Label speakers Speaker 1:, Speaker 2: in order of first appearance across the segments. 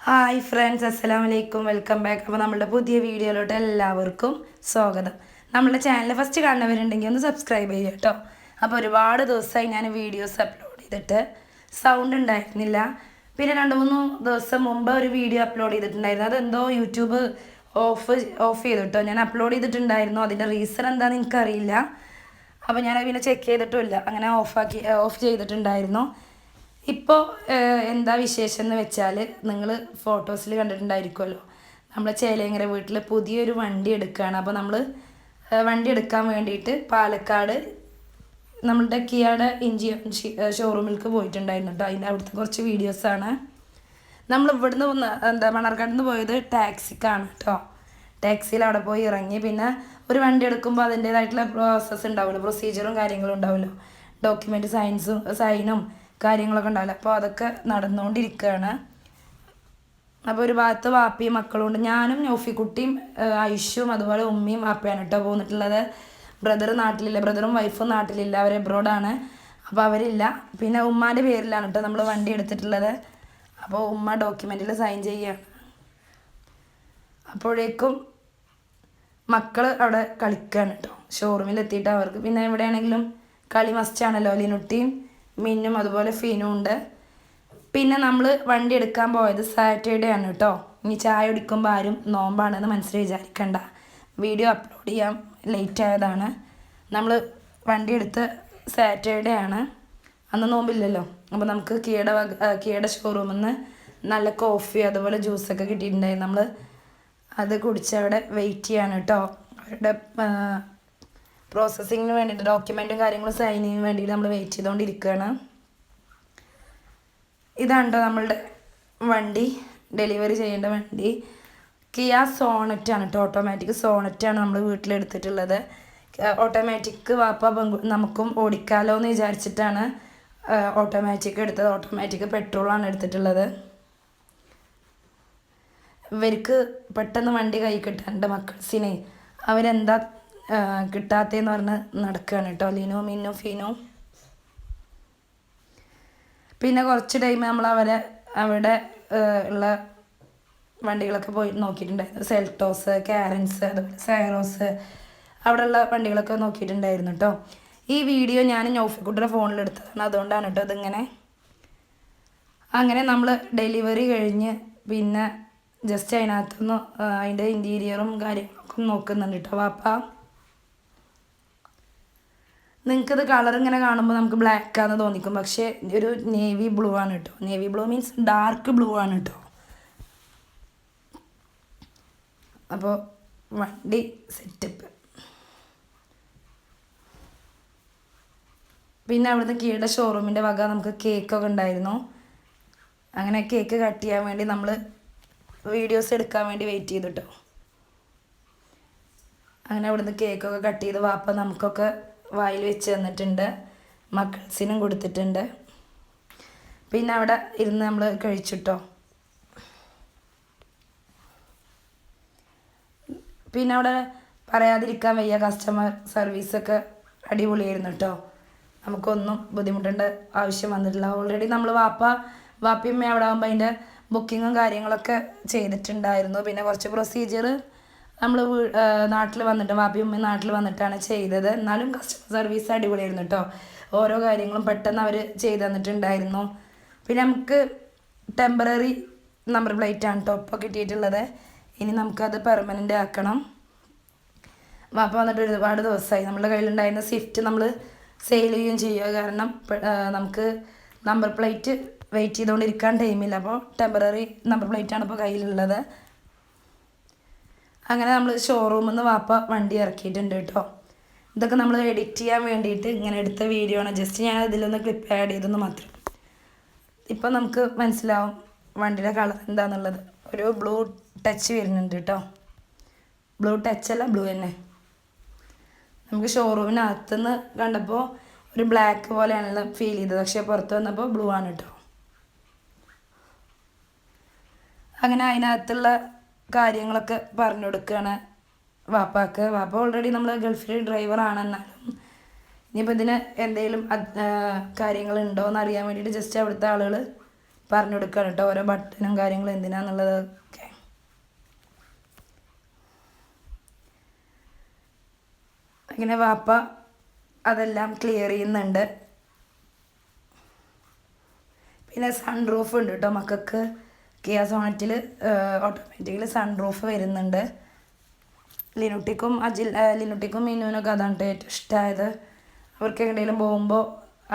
Speaker 1: Hi friends അസ്സലാമു വലൈക്കും welcome back അപ്പോൾ നമ്മുടെ പുതിയ വീഡിയോയിലോട്ട് എല്ലാവർക്കും സ്വാഗതം. നമ്മുടെ ചാനൽ ഫസ്റ്റ് കാണുന്നവരുണ്ടെങ്കിൽ ഒന്ന് സബ്സ്ക്രൈബ് ചെയ്യുക കേട്ടോ. അപ്പോൾ ഒരുപാട് ദിവസമായി ഞാൻ വീഡിയോസ് അപ്ലോഡ് ചെയ്തിട്ട് സൗണ്ട് ഉണ്ടായിരുന്നില്ല. പിന്നെ രണ്ട് മൂന്ന് ദിവസം മുമ്പ് ഒരു വീഡിയോ അപ്ലോഡ് ചെയ്തിട്ടുണ്ടായിരുന്നു. അതെന്തോ യൂട്യൂബ് ഓഫ് ഓഫ് ചെയ്തു കേട്ടോ. ഞാൻ അപ്ലോഡ് ചെയ്തിട്ടുണ്ടായിരുന്നു. അതിന്റെ റീസൺ എന്താണെന്ന് എനിക്കറിയില്ല. അപ്പോൾ ഞാൻ പിന്നെ ചെക്ക് ചെയ്തിട്ടുമില്ല. അങ്ങനെ ഓഫാക്കി ഓഫ് ചെയ്തിട്ടുണ്ടായിരുന്നു. ഇപ്പോൾ എന്താ വിശേഷം എന്ന് വെച്ചാൽ നിങ്ങൾ ഫോട്ടോസിൽ കണ്ടിട്ടുണ്ടായിരിക്കുമല്ലോ നമ്മളെ ചേലേങ്ങര വീട്ടിൽ പുതിയൊരു വണ്ടി എടുക്കുകയാണ് അപ്പോൾ നമ്മൾ വണ്ടി എടുക്കാൻ വേണ്ടിയിട്ട് പാലക്കാട് നമ്മളുടെ കിയയുടെ ഇഞ്ചി ഷോറൂമിലേക്ക് പോയിട്ടുണ്ടായിരുന്നു കേട്ടോ അതിന്റെ അവിടുത്തെ കുറച്ച് വീഡിയോസാണ് നമ്മൾ ഇവിടുന്ന് എന്താ മണർക്കാട്ടിൽ നിന്ന് പോയത് ടാക്സിക്കാണ് കേട്ടോ ടാക്സിയിൽ അവിടെ പോയി ഇറങ്ങി. പിന്നെ ഒരു വണ്ടി എടുക്കുമ്പോൾ അതിന്റേതായിട്ടുള്ള പ്രോസസ്സ് ഉണ്ടാവുമല്ലോ. പ്രൊസീജിയറും കാര്യങ്ങളും ഉണ്ടാവുമല്ലോ. ഡോക്യുമെന്റ് സൈൻസും സൈനും കാര്യങ്ങളൊക്കെ ഉണ്ടാവില്ല അപ്പോൾ അതൊക്കെ നടന്നുകൊണ്ടിരിക്കുകയാണ്. അപ്പോൾ ഒരു ഭാഗത്ത് വാപ്പിയും മക്കളും ഉണ്ട്. ഞാനും നോഫിക്കുട്ടിയും ഐഷും അതുപോലെ ഉമ്മയും വാപ്പയാണ് കേട്ടോ പോന്നിട്ടുള്ളത്. ബ്രദർ നാട്ടിലില്ല. ബ്രദറും വൈഫും നാട്ടിലില്ല. അവർ എബ്രോഡാണ് അപ്പോൾ അവരില്ല. പിന്നെ ഉമ്മാന്റെ പേരിലാണ് കേട്ടോ നമ്മൾ വണ്ടി എടുത്തിട്ടുള്ളത്. അപ്പോൾ ഉമ്മ ഡോക്യുമെന്റിൽ സൈൻ ചെയ്യുകയാണ്. അപ്പോഴേക്കും മക്കൾ അവിടെ കളിക്കുകയാണ് കേട്ടോ ഷോറൂമിൽ എത്തിയിട്ട് അവർക്ക് പിന്നെ എവിടെയാണെങ്കിലും കളി മസ്റ്റാണല്ലോ ലിനുട്ടിയും മിന്നും അതുപോലെ ഫീനും ഉണ്ട്. പിന്നെ നമ്മൾ വണ്ടി എടുക്കാൻ പോയത് സാറ്റർഡേ ആണ് കേട്ടോ ഇനി ചായ കുടിക്കുമ്പോൾ ആരും നോമ്പാണെന്ന് മനസ്സിൽ വിചാരിക്കണ്ട. വീഡിയോ അപ്ലോഡ് ചെയ്യാം ലേറ്റ് ആയതാണ്. നമ്മൾ വണ്ടി എടുത്ത് സാറ്റർഡേ ആണ്. അന്ന് നോമ്പില്ലല്ലോ. അപ്പോൾ നമുക്ക് കീട ആ, ഷോറൂമിൽ നിന്ന് നല്ല കോഫി അതുപോലെ ജ്യൂസൊക്കെ കിട്ടിയിട്ടുണ്ടായിരുന്നു. നമ്മൾ അത് കുടിച്ച് അവിടെ വെയിറ്റ് ചെയ്യാണ് കേട്ടോ അവരുടെ പ്രോസസ്സിങ്ങിന് വേണ്ടിയിട്ട് ഡോക്യുമെന്റും കാര്യങ്ങളും സൈൻ ചെയ്യാൻ വേണ്ടിയിട്ട് നമ്മൾ വെയിറ്റ് ചെയ്തുകൊണ്ടിരിക്കുകയാണ് ഇതാണ് നമ്മളുടെ വണ്ടി. ഡെലിവറി ചെയ്യേണ്ട വണ്ടി. കിയ സോണറ്റ് ആണ് കേട്ടോ ഓട്ടോമാറ്റിക് സോണറ്റ് ആണ് നമ്മൾ വീട്ടിലെടുത്തിട്ടുള്ളത്. ഓട്ടോമാറ്റിക് വാപ്പ നമുക്കും ഓടിക്കാലോ എന്ന് വിചാരിച്ചിട്ടാണ് ഓട്ടോമാറ്റിക് എടുത്തത്. ഓട്ടോമാറ്റിക് പെട്രോളാണ് എടുത്തിട്ടുള്ളത്. ഇവർക്ക് പെട്ടെന്ന് വണ്ടി കൈ കിട്ടാണ്ട് മക്കൾസിനെ. അവരെന്താ കിട്ടാത്തേന്ന് പറഞ്ഞ് നടക്കുകയാണ് കേട്ടോ. ലിനോ മിന്നു ഫീനോ. പിന്നെ കുറച്ച് ടൈം നമ്മൾ അവരെ അവിടെ ഉള്ള വണ്ടികളൊക്കെ പോയി നോക്കിയിട്ടുണ്ടായിരുന്നു. സെൽട്ടോസ് കാരൻസ് അതുപോലെ സൈറോസ് അവിടെയുള്ള വണ്ടികളൊക്കെ നോക്കിയിട്ടുണ്ടായിരുന്നു കേട്ടോ. ഈ വീഡിയോ ഞാൻ നോഫിക്കുട്ടിയുടെ ഫോണിൽ എടുത്തതാണ് അതുകൊണ്ടാണ് കേട്ടോ ഇതിങ്ങനെ. അങ്ങനെ നമ്മൾ ഡെലിവറി കഴിഞ്ഞ് പിന്നെ ജസ്റ്റ് അതിനകത്തുനിന്ന് അതിന്റെ ഇന്റീരിയറും കാര്യങ്ങളൊക്കെ നോക്കുന്നുണ്ട് കേട്ടോ വാപ്പ. നിങ്ങൾക്കിത് കളർ ഇങ്ങനെ കാണുമ്പോൾ നമുക്ക് ബ്ലാക്ക് ആണെന്ന് തോന്നിക്കും. പക്ഷേ ഒരു നേവി ബ്ലൂ ആണ് കേട്ടോ navy blue means dark blue ആണ് കേട്ടോ അപ്പോൾ വണ്ടി സെറ്റപ്പ് പിന്നെ അവിടുന്ന് കീഴെ ഷോറൂമിന്റെ വക നമുക്ക് കേക്കൊക്കെ ഉണ്ടായിരുന്നു. അങ്ങനെ കേക്ക് കട്ട് ചെയ്യാൻ വേണ്ടി നമ്മൾ വീഡിയോസ് എടുക്കാൻ വേണ്ടി വെയിറ്റ് ചെയ്തു കേട്ടോ അങ്ങനെ അവിടുന്ന് കേക്കൊക്കെ കട്ട് ചെയ്ത് വാപ്പ നമുക്കൊക്കെ വായിൽ വെച്ച് തന്നിട്ടുണ്ട്. മക്കൾസിനും കൊടുത്തിട്ടുണ്ട്. പിന്നെ അവിടെ ഇരുന്ന് നമ്മൾ കഴിച്ചിട്ടോ. പിന്നെ അവിടെ പറയാതിരിക്കാൻ വയ്യ കസ്റ്റമർ സർവീസൊക്കെ അടിപൊളിയായിരുന്നു കേട്ടോ നമുക്കൊന്നും ബുദ്ധിമുട്ടേണ്ട ആവശ്യം വന്നിട്ടില്ല. ഓൾറെഡി നമ്മൾ വാപ്പ വാപ്പിയമ്മ അവിടെ ആകുമ്പോൾ അതിന്റെ ബുക്കിങ്ങും കാര്യങ്ങളൊക്കെ ചെയ്തിട്ടുണ്ടായിരുന്നു. പിന്നെ കുറച്ച് പ്രൊസീജിയർ നമ്മൾ നാട്ടിൽ വന്നിട്ട് വാപ്പിയമ്മ നാട്ടിൽ വന്നിട്ടാണ് ചെയ്തത്. എന്നാലും കസ്റ്റമർ സർവീസ് അടിപൊളിയായിരുന്നു കേട്ടോ ഓരോ കാര്യങ്ങളും പെട്ടെന്ന് അവർ ചെയ്തു തന്നിട്ടുണ്ടായിരുന്നു. പിന്നെ നമുക്ക് ടെമ്പററി നമ്പർ പ്ലേറ്റ് ആണ് കേട്ടോ ഇപ്പോൾ കിട്ടിയിട്ടുള്ളത്. ഇനി നമുക്കത് പെർമനന്റ് ആക്കണം. വാപ്പ വന്നിട്ട് ഒരുപാട് ദിവസമായി നമ്മുടെ കയ്യിലുണ്ടായിരുന്ന സ്വിഫ്റ്റ് നമ്മൾ സെയിൽ ചെയ്യുകയും ചെയ്യുക. കാരണം നമുക്ക് നമ്പർ പ്ലേറ്റ് വെയിറ്റ് ചെയ്തുകൊണ്ടിരിക്കാൻ ടൈമില്ല അപ്പോൾ ടെമ്പററി നമ്പർ പ്ലേറ്റ് ആണ് ഇപ്പോൾ കയ്യിലുള്ളത്. അങ്ങനെ നമ്മൾ ഷോറൂമിൽ നിന്ന് വാപ്പ വണ്ടി ഇറക്കിയിട്ടുണ്ട് കേട്ടോ. ഇതൊക്കെ നമ്മൾ എഡിറ്റ് ചെയ്യാൻ വേണ്ടിയിട്ട് ഇങ്ങനെ എടുത്ത വീഡിയോ ആണ്. ജസ്റ്റ് ഞാൻ ഇതിലൊന്ന് ക്ലിപ്പ് ആഡ് ചെയ്തെന്ന് മാത്രം. ഇപ്പം നമുക്ക് മനസ്സിലാവും വണ്ടിയുടെ കളർ എന്താണെന്നുള്ളത് ഒരു ബ്ലൂ ടച്ച് വരുന്നുണ്ട് കേട്ടോ. ബ്ലൂ ടച്ച് അല്ല ബ്ലൂ തന്നെ. നമുക്ക് ഷോറൂമിനകത്തുനിന്ന് കണ്ടപ്പോൾ ഒരു ബ്ലാക്ക് പോലെയാണല്ലോ ഫീൽ ചെയ്തത്. പക്ഷേ പുറത്ത് വന്നപ്പോൾ ബ്ലൂ ആണ് കേട്ടോ. അങ്ങനെ അതിനകത്തുള്ള കാര്യങ്ങളൊക്കെ പറഞ്ഞു കൊടുക്കുകയാണ് വാപ്പാക്ക്. വാപ്പ ഓൾറെഡി നമ്മൾ ഗൾഫിൽ ഡ്രൈവർ എന്നാലും ഇനിയിപ്പോൾ ഇതിന് എന്തെങ്കിലും കാര്യങ്ങളുണ്ടോ എന്ന് അറിയാൻ വേണ്ടിയിട്ട് ജസ്റ്റ് അവിടുത്തെ ആളുകൾ പറഞ്ഞു കൊടുക്കുകയാണ് കേട്ടോ. ഓരോ ബട്ടനും കാര്യങ്ങളും എന്തിനാന്നുള്ളത് അങ്ങനെ വാപ്പ അതെല്ലാം ക്ലിയർ ചെയ്യുന്നുണ്ട്. പിന്നെ സൺ റൂഫ് ഉണ്ട് കേട്ടോ മക്കൾക്ക്. കിയ സോണറ്റിൽ ഓട്ടോമാറ്റിക്കലി സൺറൂഫ് വരുന്നുണ്ട്. ലിനുട്ടിക്കും അജിൽ ലിനുട്ടിക്കും മീനുവിനൊക്കെ അതാണ് കേട്ടോ ഏറ്റവും ഇഷ്ടമായത് അവർക്ക് എവിടെയെങ്കിലും പോകുമ്പോൾ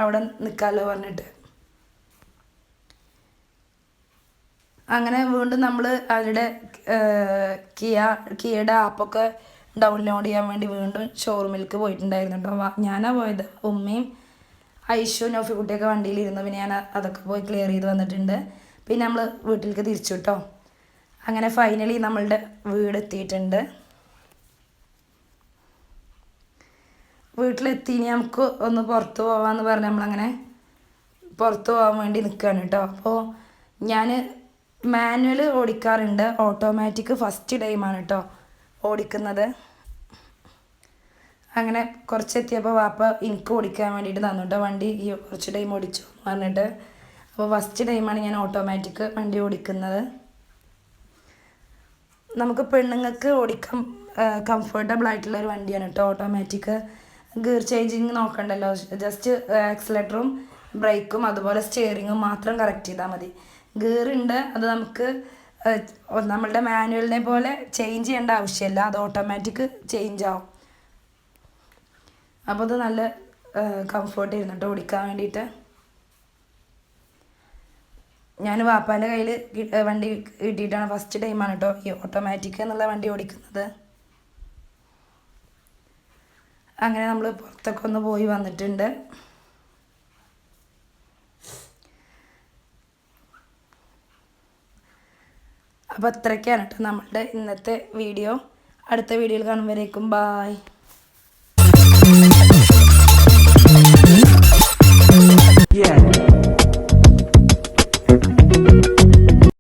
Speaker 1: അവിടെ നിൽക്കാമല്ലോ പറഞ്ഞിട്ട്. അങ്ങനെ വീണ്ടും നമ്മൾ അവരുടെ കിയ കിയയുടെ ആപ്പൊക്കെ ഡൗൺലോഡ് ചെയ്യാൻ വേണ്ടി വീണ്ടും ഷോറൂമിലേക്ക് പോയിട്ടുണ്ടായിരുന്നു കേട്ടോ ഞാനാ പോയത്. ഉമ്മയും ഐഷു നോഫി കുട്ടിയൊക്കെ വണ്ടിയിലിരുന്നു പിന്നെ ഞാൻ അതൊക്കെ പോയി ക്ലിയർ ചെയ്ത് വന്നിട്ടുണ്ട്. പിന്നെ നമ്മൾ വീട്ടിലേക്ക് തിരിച്ചു കേട്ടോ അങ്ങനെ ഫൈനലി നമ്മളുടെ വീട് എത്തിയിട്ടുണ്ട്. വീട്ടിലെത്തി ഇനി നമുക്ക് ഒന്ന് പുറത്ത് പോവാന്ന് പറഞ്ഞ് നമ്മളങ്ങനെ പുറത്ത് പോകാൻ വേണ്ടി നിൽക്കുകയാണ് കേട്ടോ അപ്പോൾ ഞാൻ മാനുവൽ ഓടിക്കാറുണ്ട്. ഓട്ടോമാറ്റിക് ഫസ്റ്റ് ടൈമാണ് കേട്ടോ ഓടിക്കുന്നത്. അങ്ങനെ കുറച്ചെത്തിയപ്പോൾ വാപ്പ എനിക്ക് ഓടിക്കാൻ വേണ്ടിയിട്ട് തന്നു കേട്ടോ വണ്ടി ഈ കുറച്ച് ടൈം ഓടിച്ചു പറഞ്ഞിട്ട്. അപ്പോൾ ഫസ്റ്റ് ടൈമാണ് ഞാൻ ഓട്ടോമാറ്റിക് വണ്ടി ഓടിക്കുന്നത്. നമുക്ക് പെണ്ണുങ്ങൾക്ക് ഓടിക്കാൻ കംഫർട്ടബിൾ ആയിട്ടുള്ള ഒരു വണ്ടിയാണ് കേട്ടോ ഓട്ടോമാറ്റിക് ഗിയർ ചേഞ്ചിങ് നോക്കണ്ടല്ലോ ജസ്റ്റ് ആക്സിലേറ്ററും ബ്രേക്കും അതുപോലെ സ്റ്റിയറിങ്ങും മാത്രം കറക്റ്റ് ചെയ്താൽ മതി. ഗിയർ ഉണ്ട് അത് നമുക്ക് നമ്മളുടെ മാനുവലിനെ പോലെ ചേഞ്ച് ചെയ്യേണ്ട ആവശ്യമില്ല. അത് ഓട്ടോമാറ്റിക് ചേഞ്ച് ആവും. അപ്പോൾ അത് നല്ല കംഫർട്ട് കേട്ടോ ഓടിക്കാൻ വേണ്ടിയിട്ട്. ഞാൻ വാപ്പാന്റെ കയ്യിൽ വണ്ടി കിട്ടിയിട്ടാണ് ഫസ്റ്റ് ടൈമാണ് കേട്ടോ ഈ ഓട്ടോമാറ്റിക് എന്നുള്ള വണ്ടി ഓടിക്കുന്നത്. അങ്ങനെ നമ്മൾ പുറത്തൊക്കെ ഒന്ന് പോയി വന്നിട്ടുണ്ട്. അപ്പോൾ അത്രയ്ക്കാണ് കേട്ടോ നമ്മളുടെ ഇന്നത്തെ വീഡിയോ. അടുത്ത വീഡിയോയിൽ കാണുമ്പോഴേക്കും ബായ്